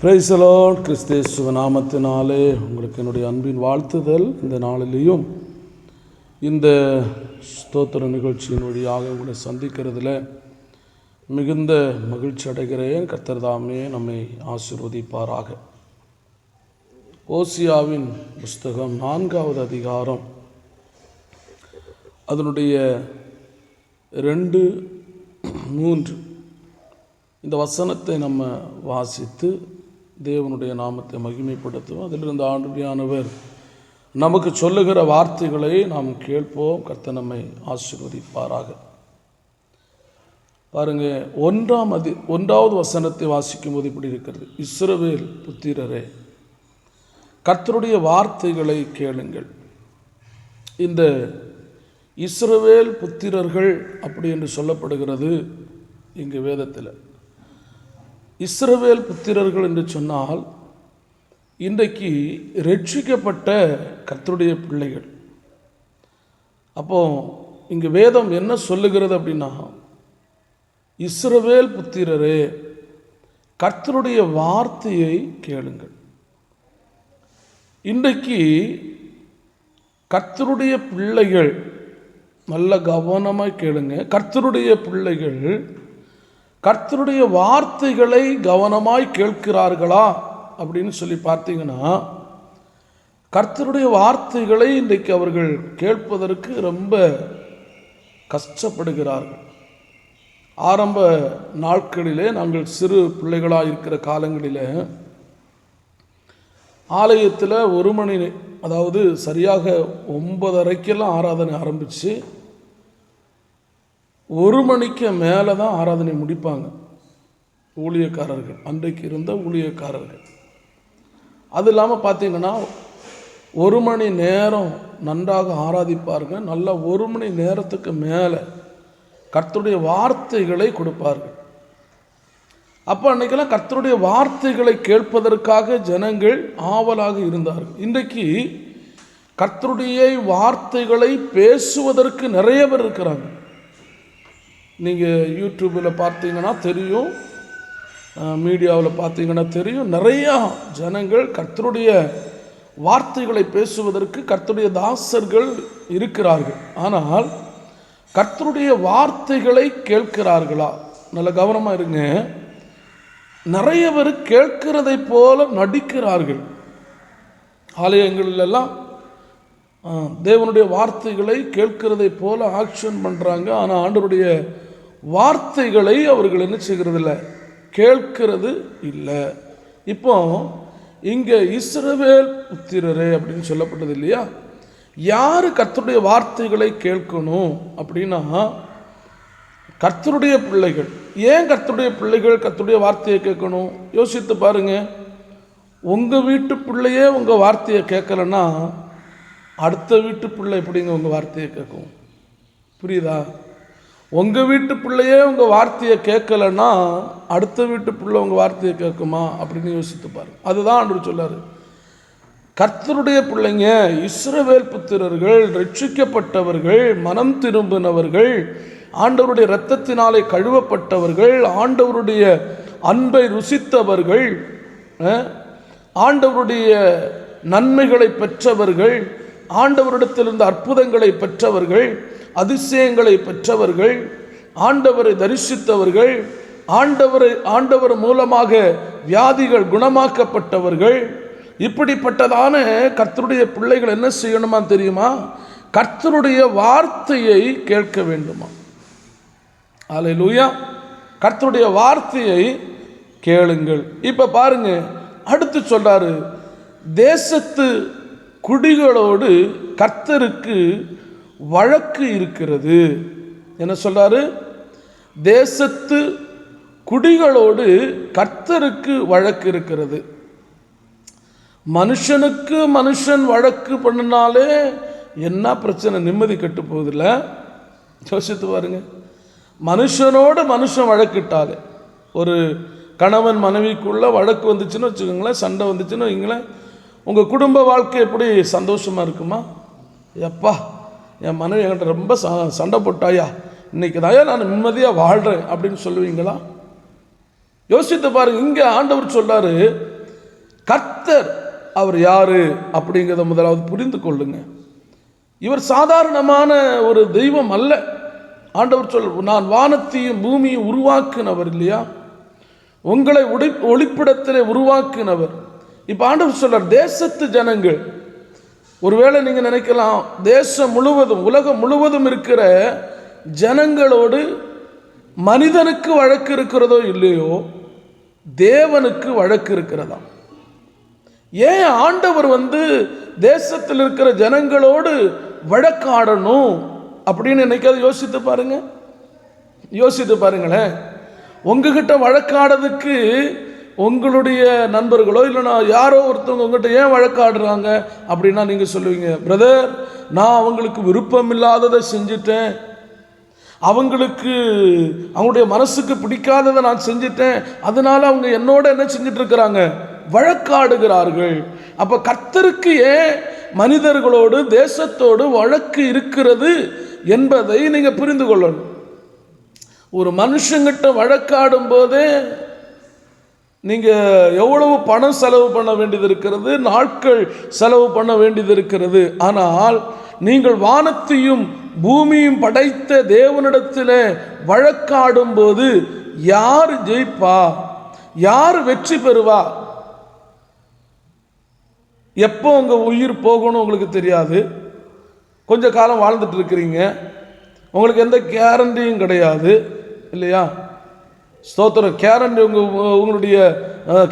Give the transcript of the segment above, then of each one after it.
பிரைசலோன் கிறிஸ்தேசுவ நாமத்தினாலே உங்களுக்கு என்னுடைய அன்பின் வாழ்த்துதல். இந்த நாளிலேயும் இந்த ஸ்தோத்திர நிகழ்ச்சியின் வழியாக உங்களை சந்திக்கிறதுல மிகுந்த மகிழ்ச்சி அடைகிறேன். கத்தர்தாமே நம்மை ஆசிர்வதிப்பாராக. ஓசியாவின் புஸ்தகம் நான்காவது அதிகாரம் அதனுடைய ரெண்டு மூன்று. இந்த வசனத்தை நம்ம வாசித்து தேவனுடைய நாமத்தை மகிமைப்படுத்துவோம். அதிலிருந்து ஆண்டுடையானவர் நமக்கு சொல்லுகிற வார்த்தைகளை நாம் கேட்போம். கர்த்தர் நம்மை ஆசீர்வதிப்பாராக. பாருங்க ஒன்றாம் அதி ஒன்றாவது வசனத்தை வாசிக்கும் போது இப்படி இருக்கிறது. இஸ்ரவேல் புத்திரரே கர்த்தருடைய வார்த்தைகளை கேளுங்கள். இந்த இஸ்ரவேல் புத்திரர்கள் அப்படி என்று சொல்லப்படுகிறது இங்கு வேதத்தில். இஸ்ரவேல் புத்திரர்கள் என்று சொன்னால் இன்றைக்கு ரட்சிக்கப்பட்ட கத்தருடைய பிள்ளைகள். அப்போ இங்கே வேதம் என்ன சொல்லுகிறது அப்படின்னா இஸ்ரவேல் புத்திரரே கர்த்தருடைய வார்த்தையை கேளுங்கள். இன்றைக்கு கர்த்தருடைய பிள்ளைகள் நல்ல கவனமாக கேளுங்க. கர்த்தருடைய பிள்ளைகள் கர்த்தருடைய வார்த்தைகளை கவனமாய் கேட்கிறார்களா அப்படின்னு சொல்லி பார்த்தீங்கன்னா கர்த்தருடைய வார்த்தைகளை இன்றைக்கு அவர்கள் கேட்பதற்கு ரொம்ப கஷ்டப்படுகிறார்கள். ஆரம்ப நாட்களிலே நாங்கள் சிறு பிள்ளைகளாக இருக்கிற காலங்களிலே ஆலயத்தில் ஒரு மணி அதாவது சரியாக ஒன்பதரைக்கெல்லாம் ஆராதனை ஆரம்பித்து ஒரு மணிக்கு மேலே தான் ஆராதனை முடிப்பாங்க. ஊழியக்காரர்கள். அன்றைக்கு இருந்த ஊழியக்காரர்கள். அது இல்லாமல் பார்த்தீங்கன்னா ஒரு மணி நேரம் நன்றாக ஆராதிப்பார்கள். நல்ல ஒரு மணி நேரத்துக்கு மேலே கர்த்தருடைய வார்த்தைகளை கொடுப்பார்கள். அப்போ அன்றைக்கெல்லாம் கர்த்தருடைய வார்த்தைகளை கேட்பதற்காக ஜனங்கள் ஆவலாக இருந்தார்கள். இன்றைக்கு கர்த்தருடைய வார்த்தைகளை பேசுவதற்கு நிறைய பேர் இருக்கிறாங்க. நீங்கள் யூடியூப்பில் பார்த்தீங்கன்னா தெரியும் மீடியாவில் பார்த்தீங்கன்னா தெரியும் நிறையா ஜனங்கள் கர்த்தருடைய வார்த்தைகளை பேசுவதற்கு கர்த்தருடைய தாசர்கள் இருக்கிறார்கள். ஆனால் கர்த்தருடைய வார்த்தைகளை கேட்கிறார்களா? நல்ல கவனமாக இருங்க. நிறைய பேர் கேட்கிறதை போல நடிக்கிறார்கள். ஆலயங்களிலெல்லாம் தேவனுடைய வார்த்தைகளை கேட்கிறதை போல ஆக்ஷன் பண்ணுறாங்க ஆனால் ஆண்டருடைய வார்த்தைகளை அவர்கள் என்ன செய்கிறதில்ல? இல்லை கேட்கிறது இல்லை. இப்போ இங்கே இஸ்ரவேல் புத்திரரே அப்படின்னு சொல்லப்பட்டது இல்லையா? யார் கர்த்தருடைய வார்த்தைகளை கேட்கணும் அப்படின்னா கர்த்தருடைய பிள்ளைகள். ஏன் கர்த்தருடைய பிள்ளைகள் கர்த்தருடைய வார்த்தையை கேட்கணும்? யோசித்து பாருங்கள் உங்கள் வீட்டு பிள்ளையே உங்கள் வார்த்தையை கேட்கலன்னா அடுத்த வீட்டு பிள்ளை எப்படிங்க உங்கள் வார்த்தையை கேட்கும்? புரியுதா? உங்கள் வீட்டு பிள்ளையே உங்கள் வார்த்தையை கேட்கலன்னா அடுத்த வீட்டு பிள்ளை உங்கள் வார்த்தையை கேட்குமா? அப்படின்னு யோசித்து பாருங்க அதுதான் அன்று சொல்லார் கர்த்தருடைய பிள்ளைங்க இஸ்ரவேல் புத்திரர்கள் ரட்சிக்கப்பட்டவர்கள் மனம் திரும்பினவர்கள் ஆண்டவருடைய இரத்தத்தினாலே கழுவப்பட்டவர்கள் ஆண்டவருடைய அன்பை ருசித்தவர்கள் ஆண்டவருடைய நன்மைகளை பெற்றவர்கள் ஆண்டவரிடத்திலிருந்து அற்புதங்களை பெற்றவர்கள் அதிசயங்களை பெற்றவர்கள் ஆண்டவரை தரிசித்தவர்கள் ஆண்டவரை ஆண்டவர் மூலமாக வியாதிகள் குணமாக்கப்பட்டவர்கள். இப்படிப்பட்டதான கர்த்தருடைய பிள்ளைகள் என்ன செய்யணுமா தெரியுமா? கர்த்தருடைய வார்த்தையை கேட்க வேண்டுமா? அல்லேலூயா கர்த்தருடைய வார்த்தையை கேளுங்கள். இப்போ பாருங்க அடுத்து சொல்கிறாரு தேசத்து குடிகளோடு கர்த்தருக்கு வழக்கு இருக்கிறது. என்ன சொல்கிறாரு தேசத்து குடிகளோடு கர்த்தருக்கு வழக்கு இருக்கிறது. மனுஷனுக்கு மனுஷன் வழக்கு பண்ணினாலே என்ன பிரச்சனை? நிம்மதி கெட்டு போகுதில்ல? யோசித்து பாருங்க. மனுஷனோடு மனுஷன் வழக்கிட்டாலே ஒரு கணவன் மனைவிக்குள்ளே வழக்கு வந்துச்சுன்னு வச்சுக்கோங்களேன் சண்டை வந்துச்சுன்னு வைங்களேன் உங்கள் குடும்ப வாழ்க்கை எப்படி சந்தோஷமாக இருக்குமா? எப்பா என் மனைவி என்கிட்ட ரொம்ப ச- சண்டை போட்டாயா? இன்றைக்கி தாயா நான் நிம்மதியாக வாழ்கிறேன் அப்படின்னு சொல்லுவீங்களா? யோசித்து பாருங்க இங்கே ஆண்டவர் சொல்றாரு கர்த்தர் அவர் யார் அப்படிங்கிறத முதலாவது புரிந்து கொள்ளுங்க. இவர் சாதாரணமான ஒரு தெய்வம் அல்ல. ஆண்டவர் சொல் நான் வானத்தையும் பூமியும் உருவாக்குனவர் இல்லையா? உங்களை உடை ஒளிப்பிடத்திலே உருவாக்கினவர். இப்போ ஆண்டவர் சொல்றார் தேசத்து ஜனங்கள். ஒருவேளை நீங்கள் நினைக்கலாம் தேசம் முழுவதும் உலகம் முழுவதும் இருக்கிற ஜனங்களோடு மனிதனுக்கு வழக்கு இருக்கிறதோ இல்லையோ தேவனுக்கு வழக்கு இருக்கிறதா? ஏன் ஆண்டவர் வந்து தேசத்தில் இருக்கிற ஜனங்களோடு வழக்காடணும் அப்படின்னு என்னைக்காவது யோசித்து பாருங்க? யோசித்து பாருங்களேன். உங்ககிட்ட வழக்காடுறதுக்கு உங்களுடைய நண்பர்களோ இல்லைனா யாரோ ஒருத்தவங்க உங்கள்கிட்ட ஏன் வழக்காடுறாங்க அப்படின்னா நீங்கள் சொல்லுவீங்க பிரதர் நான் அவங்களுக்கு விருப்பம் இல்லாததை செஞ்சுட்டேன். அவங்களுக்கு அவங்களுடைய மனசுக்கு பிடிக்காததை நான் செஞ்சுட்டேன். அதனால அவங்க என்னோட என்ன செஞ்சுட்டு இருக்கிறாங்க? வழக்காடுகிறார்கள். அப்போ கர்த்தருக்கு ஏன் மனிதர்களோடு தேசத்தோடு வழக்கு இருக்கிறது என்பதை நீங்கள் புரிந்து கொள்ளணும். ஒரு மனுஷங்கிட்ட வழக்காடும் போதே நீங்கள் எவ்வளவு பணம் செலவு பண்ண வேண்டியது இருக்கிறது நாட்கள் செலவு பண்ண வேண்டியது இருக்கிறது ஆனால் நீங்கள் வானத்தையும் பூமியும் படைத்த தேவனிடத்தில் வழக்காடும் போது யார் ஜெயிப்பா? யார் வெற்றி பெறுவா? எப்போ உங்கள் உயிர் போகணும் உங்களுக்கு தெரியாது. கொஞ்ச காலம் வாழ்ந்துட்டு இருக்கிறீங்க. உங்களுக்கு எந்த கேரண்டியும் கிடையாது. இல்லையா? ஸ்தோத்திரம். கேரண்டி உங்கள் உங்களுடைய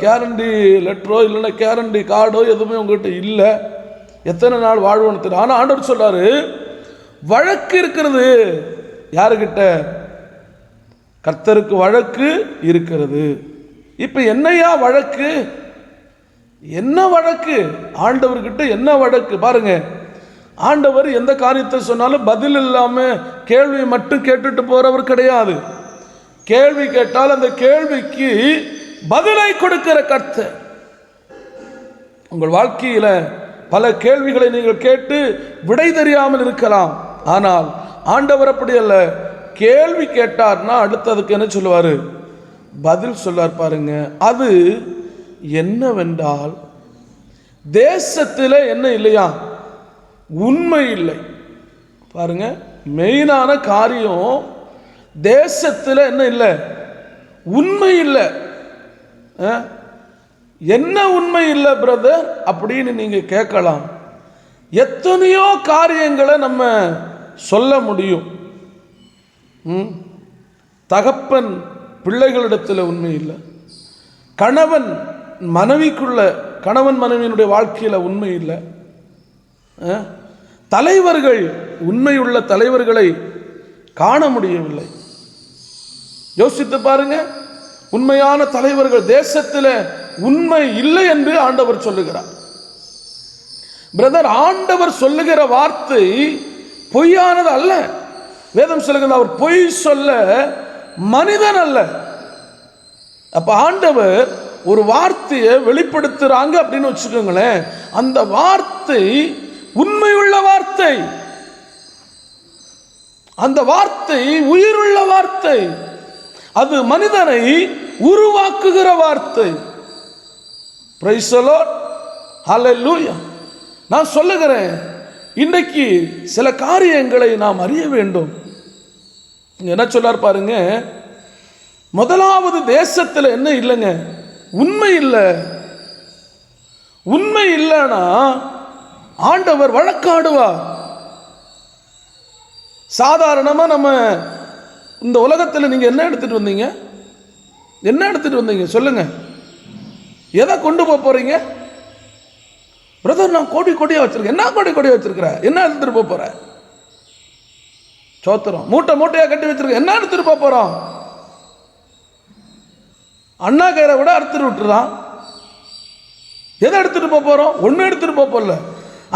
கேரண்டி லெட்டரோ இல்லைன்னா கேரண்டி கார்டோ எதுவுமே உங்கள்கிட்ட இல்லை. எத்தனை நாள் வாழ்வோன்னு தெரியும் ஆனால் ஆண்டவர் சொல்றாரு வழக்கு இருக்கிறது யாருக்கிட்ட கர்த்தருக்கு வழக்கு இருக்கிறது. இப்போ என்னையா வழக்கு? என்ன வழக்கு? ஆண்டவர்கிட்ட என்ன வழக்கு? பாருங்க. ஆண்டவர் எந்த காரியத்தை சொன்னாலும் பதில் இல்லாமல் கேள்வியை மட்டும் கேட்டுட்டு போகிறவர் கிடையாது. கேள்வி கேட்டால் அந்த கேள்விக்கு பதிலை கொடுக்கிற கர்த்தர். உங்கள் வாழ்க்கையில் பல கேள்விகளை நீங்கள் கேட்டு விடை தெரியாமல் இருக்கலாம். ஆனால் ஆண்டவர் அப்படி அல்ல. கேள்வி கேட்டார்னா அடுத்ததுக்கு என்ன சொல்லுவார்? பதில் சொல்லார் பாருங்க. அது என்னவென்றால் தேசத்தில் என்ன இல்லையா? உண்மை இல்லை. பாருங்க மெயினான காரியம் தேசத்தில் என்ன இல்லை? உண்மை இல்லை. ஆ? என்ன உண்மை இல்லை பிரதர் அப்படின்னு நீங்கள் கேட்கலாம். எத்தனையோ காரியங்களை நம்ம சொல்ல முடியும். ம்? தகப்பன் பிள்ளைகளிடத்தில் உண்மை இல்லை. கணவன் மனைவிக்குள்ள கணவன் மனைவியினுடைய வாழ்க்கையில் உண்மை இல்லை. தலைவர்கள் உண்மையுள்ள தலைவர்களை காண முடியவில்லை. யோசித்து பாருங்க. உண்மையான தலைவர்கள் தேசத்தில் உண்மை இல்லை என்று ஆண்டவர் சொல்லுகிறார். பிரதர் ஆண்டவர் சொல்லுகிற வார்த்தை பொய்யானது அல்ல. வேதம் சொல்லுகிறது அவர் பொய் சொல்ல மனிதன் அல்ல. அப்ப ஆண்டவர் ஒரு வார்த்தையை வெளிப்படுத்துறாங்க அப்படின்னு வச்சுக்கோங்களேன். அந்த வார்த்தை உண்மையுள்ள வார்த்தை. அந்த வார்த்தை உயிருள்ள வார்த்தை. அது மனிதனை உருவாக்குகிற வார்த்தை. பிரைசலோ the நான் சொல்லுகிறேன் இன்றைக்கு சில காரியங்களை நாம் அறிய வேண்டும். என்ன சொல்லார் பாருங்க முதலாவது தேசத்தில் என்ன இல்லைங்க? உண்மை இல்லை. உண்மை இல்லைன்னா ஆண்டவர் வழக்காடுவார். சாதாரணமாக நம்ம இந்த உலகத்தில் நீங்கள் என்ன எடுத்துகிட்டு வந்தீங்க? என்ன எடுத்துகிட்டு வந்தீங்க? சொல்லுங்கள் எதை கொண்டு போக போகிறீங்க பிரதர் நான் கோடி கோடியாக வச்சுருக்கேன். என்ன கோடி கோடியாக வச்சுருக்கிறேன் என்ன எடுத்துகிட்டு போக போகிறேன் சோத்திரம். மூட்டை மூட்டையாக கட்டி வச்சுருக்கேன் என்ன எடுத்துகிட்டு போக போகிறோம் அண்ணா கயிறை விட அறுத்துட்டு விட்டுறான். எதை எடுத்துட்டு போக போகிறோம் ஒன்றும் எடுத்துகிட்டு போக போகல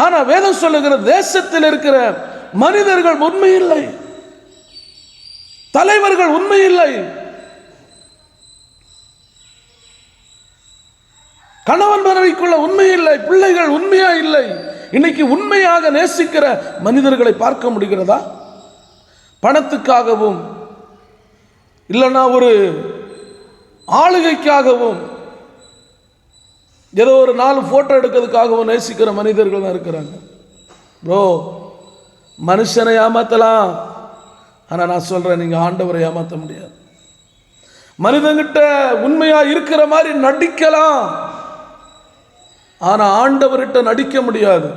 ஆனால் வேதம் சொல்லுகிற தேசத்தில் இருக்கிற மனிதர்கள் உண்மை இல்லை. தலைவர்கள் உண்மை இல்லை கணவன் மனைவிக்குள்ள உண்மை இல்லை பிள்ளைகள் உண்மையா இல்லை. இன்னைக்கு உண்மையாக நேசிக்கிற மனிதர்களை பார்க்க முடிகிறதா? பணத்துக்காகவும் இல்லைன்னா ஒரு ஆளுகைக்காகவும் ஏதோ ஒரு நாலு ஃபோட்டோ எடுக்கிறதுக்காகவும் நேசிக்கிற மனிதர்கள் தான் இருக்கிறாங்க. ப்ரோ மனுஷனை ஏமாத்தலாம். ஆனால் நான் சொல்கிறேன் நீங்கள் ஆண்டவரை ஏமாற்ற முடியாது. மனிதங்கிட்ட உண்மையாக இருக்கிற மாதிரி நடிக்கலாம். ஆனால் ஆண்டவர்கிட்ட நடிக்க முடியாது.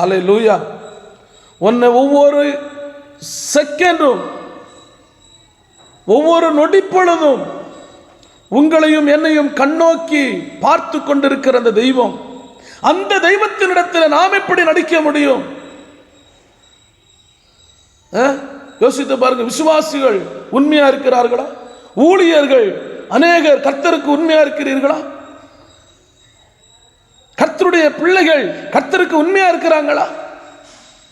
ஆலை லூயா உன்னை ஒவ்வொரு செகண்டும் ஒவ்வொரு நொடிப்பொழுதும் உங்களையும் என்னையும் கண்ணோக்கி பார்த்து கொண்டிருக்கிற அந்த தெய்வம் அந்த தெய்வத்தினிடத்தில் நாம் எப்படி நடிக்க முடியும்? ஆ யோசித்து பாருங்க விசுவாசிகள் உண்மையா இருக்கிறார்களா? ஊழியர்கள் அநேகர் கர்த்தருக்கு உண்மையா இருக்கிறீர்களா? கர்த்தருடைய பிள்ளைகள் கர்த்தருக்கு உண்மையா இருக்கிறாங்களா?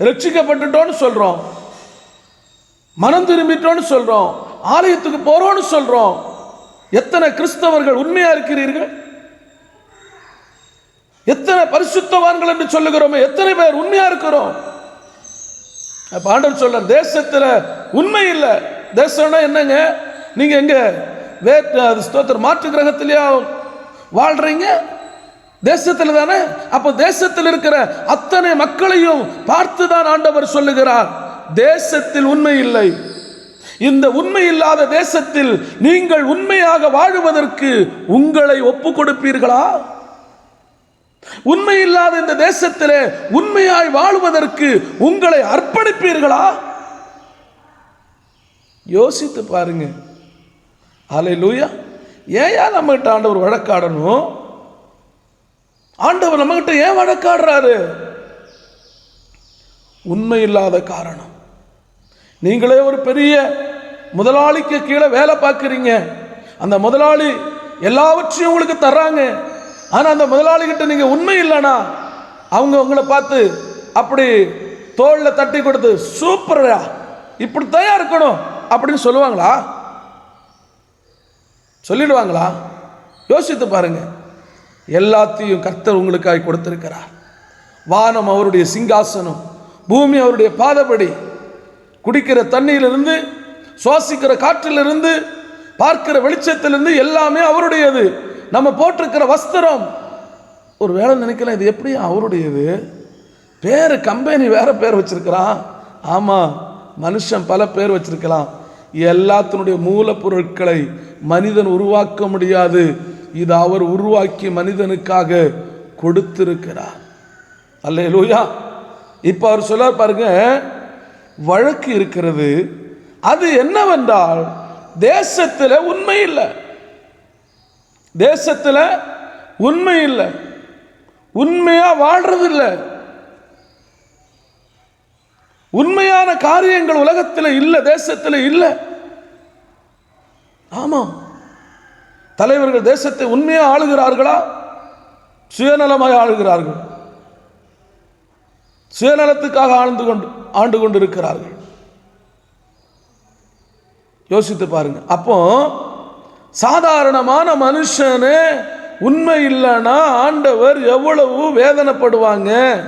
ரட்சிக்கப்பட்டுட்டோம்னு சொல்றோம். மனம் திரும்பிட்டோம்னு சொல்றோம். ஆலயத்துக்கு போறோம்னு சொல்றோம். எத்தனை கிறிஸ்தவர்கள் உண்மையா இருக்கிறீர்கள்? எத்தனை பரிசுத்தவான்கள் என்று சொல்லுகிறோமே எத்தனை பேர் உண்மையா இருக்கிறோம்? அப்ப ஆண்டவர் தேசத்தில் உண்மை இல்லை. தேசம்னா என்னங்க? நீங்கள் எங்கே வே அது ஸ்தோத்திரம் மாற்று கிரகத்திலேயா வாழ்கிறீங்க தேசத்தில் தானே? அப்போ தேசத்தில் இருக்கிற அத்தனை மக்களையும் பார்த்து தான் ஆண்டவர் சொல்லுகிறார். தேசத்தில் உண்மை இல்லை. இந்த உண்மை இல்லாத தேசத்தில் நீங்கள் உண்மையாக வாழுவதற்கு உங்களை ஒப்பு கொடுப்பீர்களா? உண்மை இல்லாத இந்த தேசத்திலே உண்மையாய் வாழ்வதற்கு உங்களை அர்ப்பணிப்பீர்களா? யோசித்து பாருங்க. அலை லூயா ஏயா நம்மகிட்ட ஆண்டவர் வழக்காடணும்? ஆண்டவர் நம்மகிட்ட ஏன் வழக்காடுறாரு? உண்மை இல்லாத காரணம். நீங்களே ஒரு பெரிய முதலாளிக்கு கீழே வேலை பார்க்குறீங்க. அந்த முதலாளி எல்லாவற்றையும் உங்களுக்கு தர்றாங்க. ஆனால் அந்த முதலாளி கிட்ட நீங்கள் உண்மை இல்லைனா அவங்க உங்களை பார்த்து அப்படி தோளில் தட்டி கொடுத்து சூப்பரா இப்படி தயார் இருக்கணும் அப்படின்னு சொல்லுவாங்களா? சொல்லிடுவாங்களா? யோசித்து பாருங்க. எல்லாத்தையும் கர்த்தர் உங்களுக்காய் கொடுத்திருக்கிறார். வானம் அவருடைய சிங்காசனம் பூமி அவருடைய பாதபடி குடிக்கிற தண்ணியிலிருந்து சுவாசிக்கிற காற்றிலிருந்து பார்க்கிற வெளிச்சத்திலிருந்து எல்லாமே அவருடையது. நம்ம போட்டிருக்கிற வஸ்திரம். ஒரு வேலை நினைக்கலாம் இது எப்படி அவருடையது? பேர் கம்பெனி வேற பேர் வச்சிருக்கிறான் ஆமாம் மனுஷன் பல பேர் வச்சிருக்கலாம். எல்லாத்தினுடைய மூலப்பொருட்களை மனிதன் உருவாக்க முடியாது. இது அவர் உருவாக்கி மனிதனுக்காக கொடுத்திருக்கிறார். அல்லேலூயா. இப்போ அவர் சொல்ல பாருங்க வழக்கு இருக்கிறது. அது என்னவென்றால் தேசத்தில் உண்மை இல்லை. தேசத்தில் உண்மை இல்லை. உண்மையாக வாழ்கிறது இல்லை உண்மையான காரியங்கள் உலகத்தில் இல்லை தேசத்தில் இல்லை. ஆமாம் தலைவர்கள் தேசத்தை உண்மையாக ஆளுகிறார்களா? சுயநலமாய் ஆளுகிறார்கள். சுயநலத்துக்காக ஆழ்ந்து கொண்டு ஆண்டு கொண்டு இருக்கிறார்கள் யோசித்து பாருங்க. அப்போ சாதாரணமான மனுஷனு உண்மை இல்லைன்னா ஆண்டவர் எவ்வளவு வேதனைப்படுவாங்க?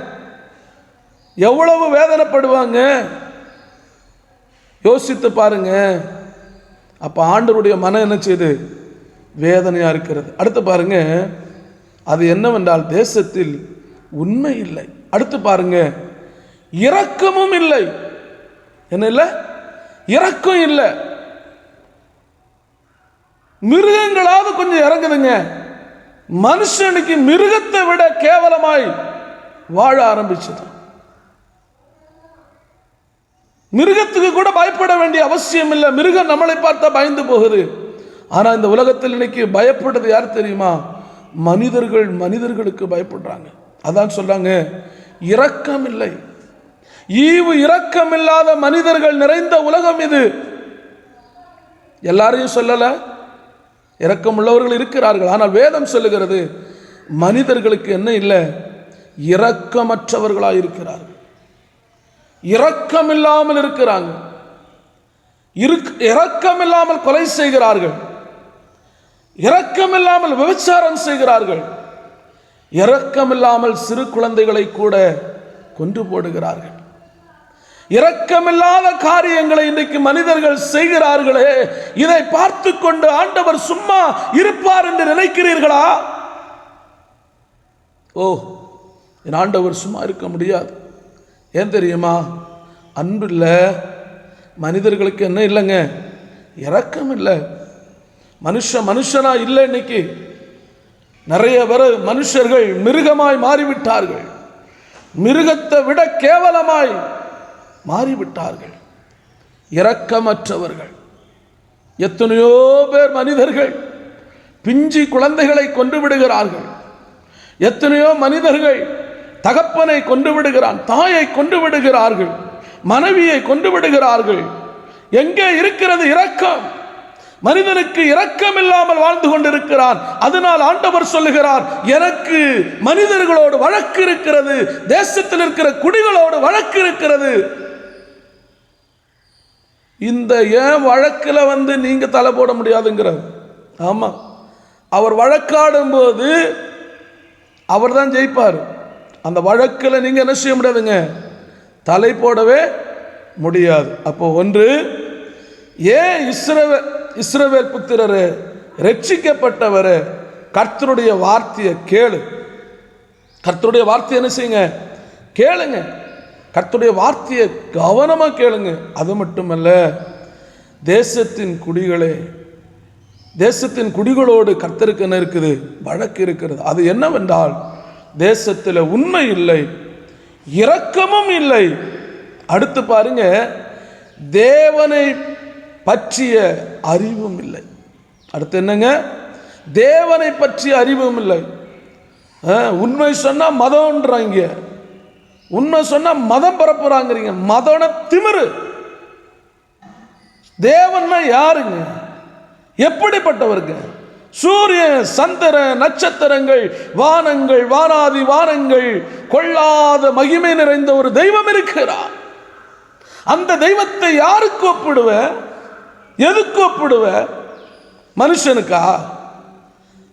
எவ்வளவு வேதனைப்படுவாங்க? யோசித்து பாருங்க. அப்போ ஆண்டவருடைய மனம் என்ன செய்யுது வேதனையாக இருக்கிறது. அடுத்து பாருங்க. அது என்னவென்றால் தேசத்தில் உண்மை இல்லை. அடுத்து பாருங்க. இரக்கமும் இல்லை. என்ன இல்லை? இரக்கம் இல்லை. மிருகங்களாவது கொஞ்சம் இறங்குதுங்க. மனுஷனுக்கு மிருகத்தை விட கேவலமாய் வாழ ஆரம்பிச்சது. மிருகத்துக்கு கூட பயப்பட வேண்டிய அவசியம் இல்லை. மிருகம் நம்மளை பார்த்தா பயந்து போகுது. ஆனா இந்த உலகத்தில் இன்னைக்கு பயப்படுறது யார் தெரியுமா? மனிதர்கள் மனிதர்களுக்கு பயப்படுறாங்க. அதான் சொல்றாங்க இரக்கம் இல்லை ஈவு இரக்கம் இல்லாத மனிதர்கள் நிறைந்த உலகம் இது. எல்லாரையும் சொல்லலை? இரக்கமுள்ளவர்கள் இருக்கிறார்கள். ஆனால் வேதம் சொல்லுகிறது மனிதர்களுக்கு என்ன இல்லை? இரக்கமற்றவர்களாக இருக்கிறார்கள். இரக்கம் இல்லாமல் இருக்கிறாங்க. இருக்- இரக்கம் இல்லாமல் கொலை செய்கிறார்கள். இரக்கம் இல்லாமல் விபச்சாரம் செய்கிறார்கள். இரக்கம் இல்லாமல் சிறு குழந்தைகளை கூட கொன்று போடுகிறார்கள். இரக்கமில்லாத காரியங்களை இன்றைக்கு மனிதர்கள் செய்கிறார்களே. இதை பார்த்து கொண்டு ஆண்டவர் சும்மா இருப்பார் என்று நினைக்கிறீர்களா? ஓ என் ஆண்டவர் சும்மா இருக்க முடியாது. ஏன் தெரியுமா? அன்பு இல்லை மனிதர்களுக்கு என்ன இல்லைங்க? இறக்கம் இல்லை. மனுஷன் மனுஷனா இல்லை இன்னைக்கு. நிறைய பேர் மனுஷர்கள் மிருகமாய் மாறிவிட்டார்கள். மிருகத்தை விட கேவலமாய் மாறிவிட்டார்கள். இரக்கமற்றவர்கள். எத்தனையோ பேர் மனிதர்கள் பிஞ்சி குழந்தைகளை கொன்று விடுகிறார்கள் எத்தனையோ மனிதர்கள் தகப்பனை கொண்டு விடுகிறான் தாயை கொண்டு விடுகிறார்கள் மனைவியை கொண்டு விடுகிறார்கள் எங்கே இருக்கிறது இரக்கம்? மனிதனுக்கு இரக்கம் இல்லாமல் வாழ்ந்து கொண்டிருக்கிறான். அதனால் ஆண்டவர் சொல்லுகிறார் எனக்கு மனிதர்களோடு வழக்கு இருக்கிறது தேசத்தில் இருக்கிற குடிகளோடு வழக்கு இருக்கிறது. இந்த ஏன் வழக்கில் வந்து நீங்கள் தலை போட முடியாதுங்கிறார். ஆமாம் அவர் வழக்காடும் போது அவர் தான் ஜெயிப்பார். அந்த வழக்கில் நீங்கள் என்ன செய்ய முடியாதுங்க? தலை போடவே முடியாது. அப்போ ஒன்று ஏன் இஸ்ரவே இஸ்ரவேல் புத்திரரு ரட்சிக்கப்பட்டவர் கர்த்தருடைய வார்த்தையை கேளு. கர்த்தருடைய வார்த்தையை என்ன செய்யுங்க? கேளுங்க. கர்த்துடைய வார்த்தையை கவனமாக கேளுங்க. அது மட்டுமல்ல தேசத்தின் குடிகளே தேசத்தின் குடிகளோடு கர்த்தருக்கு என்ன இருக்குது? வழக்கு இருக்கிறது. அது என்னவென்றால் தேசத்தில் உண்மை இல்லை இரக்கமும் இல்லை. அடுத்து பாருங்க தேவனை பற்றிய அறிவும் இல்லை. அடுத்து என்னங்க? தேவனை பற்றிய அறிவும் இல்லை. ஆ, உண்மை சொன்னால் மதம்ன்றாங்க. உண்மை சொன்னா மதம் பரப்புறாங்கிறீங்க. மதம்னா திமிரு. தேவன்னா யாருங்க? எப்படிப்பட்டவருங்க? சூரியன் சந்திர நட்சத்திரங்கள் வானங்கள் வானாதி வானங்கள் கொள்ளாத மகிமை நிறைந்த ஒரு தெய்வம் இருக்கிறார். அந்த தெய்வத்தை யாருக்கு ஒப்பிடுவ எதுக்கு ஒப்பிடுவ மனுஷனுக்கா?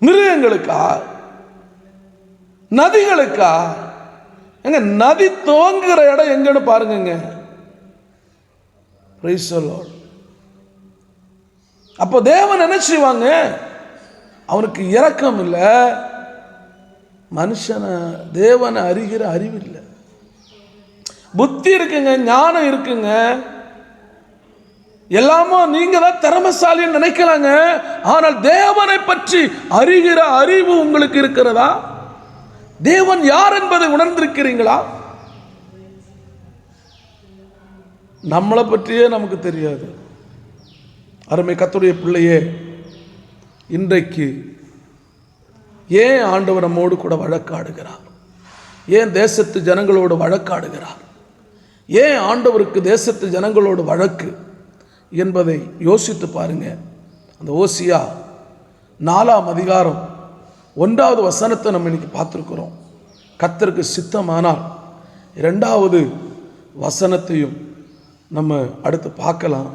மிருகங்களுக்கா? நதிகளுக்கா? எங்க நதி துவங்குகிற இடம் எங்கன்னு பாருங்கங்க. அப்போ தேவன் என்ன செய்வாங்க? அவனுக்கு இரக்கம் இல்லை. மனுஷனை தேவனை அறிகிற அறிவு இல்லை. புத்தி இருக்குங்க ஞானம் இருக்குங்க. எல்லாமோ நீங்க தான் திறமசாலின்னு நினைக்கலாங்க. ஆனால் தேவனை பற்றி அறிகிற அறிவு உங்களுக்கு இருக்கிறதா? தேவன் யார் என்பதை உணர்ந்திருக்கிறீங்களா? நம்மளை பற்றியே நமக்கு தெரியாது. அருமை கத்துடைய பிள்ளையே இன்றைக்கு ஏன் ஆண்டவர் நம்மோடு கூட வழக்காடுகிறார்? ஏன் தேசத்து ஜனங்களோடு வழக்காடுகிறார்? ஏன் ஆண்டவருக்கு தேசத்து ஜனங்களோடு வழக்கு என்பதை யோசித்து பாருங்க. அந்த ஓசியா நாலாம் அதிகாரம் ஒன்றாவது வசனத்தை நம்ம இன்னைக்கு பார்த்துருக்குறோம். கத்தருக்கு சித்தமானால் இரண்டாவது வசனத்தையும் நம்ம அடுத்து பார்க்கலாம்.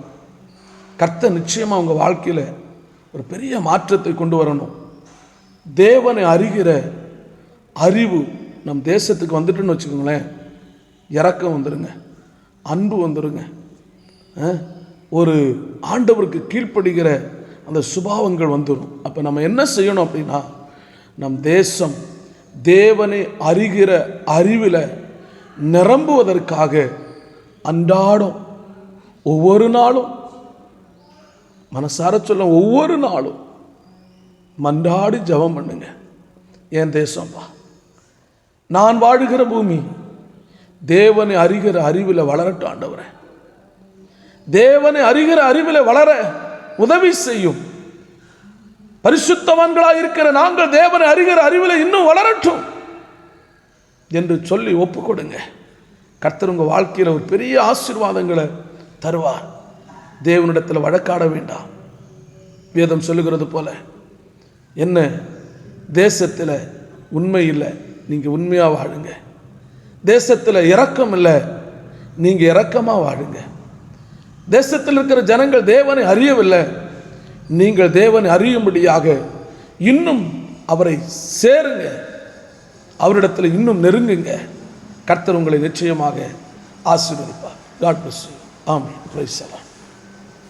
கர்த்த நிச்சயமாக அவங்க வாழ்க்கையில் ஒரு பெரிய மாற்றத்தை கொண்டு வரணும். தேவனை அறிகிற அறிவு நம் தேசத்துக்கு வந்துட்டுன்னு வச்சுக்கோங்களேன். இறக்கம் வந்துடுங்க அன்பு வந்துடுங்க ஒரு ஆண்டவருக்கு கீழ்ப்படுகிற அந்த சுபாவங்கள் வந்துடும் அப்போ நம்ம என்ன செய்யணும் அப்படின்னா நம் தேசம் தேவனை அறிகிற அறிவில் நிரம்புவதற்காக அன்றாடம் ஒவ்வொரு நாளும் மனசார சொல்ல ஒவ்வொரு நாளும் மன்றாடி ஜெபம் பண்ணுங்க. என் தேசம்பா நான் வாழுகிற பூமி தேவனை அறிகிற அறிவில் வளரட்டும் ஆண்டவரே. தேவனை அறிகிற அறிவில் வளர உதவி செய்யும் பரிசுத்தவான்களாக இருக்கிற நாங்கள் தேவனை அறிகிற அறிவில் இன்னும் வளரட்டும் என்று சொல்லி ஒப்பு கொடுங்க கர்த்தர் உங்கள் வாழ்க்கையில் ஒரு பெரிய ஆசீர்வாதங்களை தருவார். தேவனிடத்தில் வழக்காட வேண்டாம். வேதம் சொல்லுகிறது போல என்ன? தேசத்தில் உண்மை இல்லை நீங்கள் உண்மையாக வாழுங்க. தேசத்தில் இரக்கம் இல்லை நீங்கள் இரக்கமாக வாழுங்க. தேசத்தில் இருக்கிற ஜனங்கள் தேவனை அறியவில்லை நீங்கள் தேவனை அறியும்படியாக இன்னும் அவரை சேருங்க. அவரிடத்தில் இன்னும் நெருங்குங்க. கர்த்தர் உங்களை நிச்சயமாக ஆசீர்வதிப்பார். காட் பிளஸ் ஆமாம் பிரைஸ்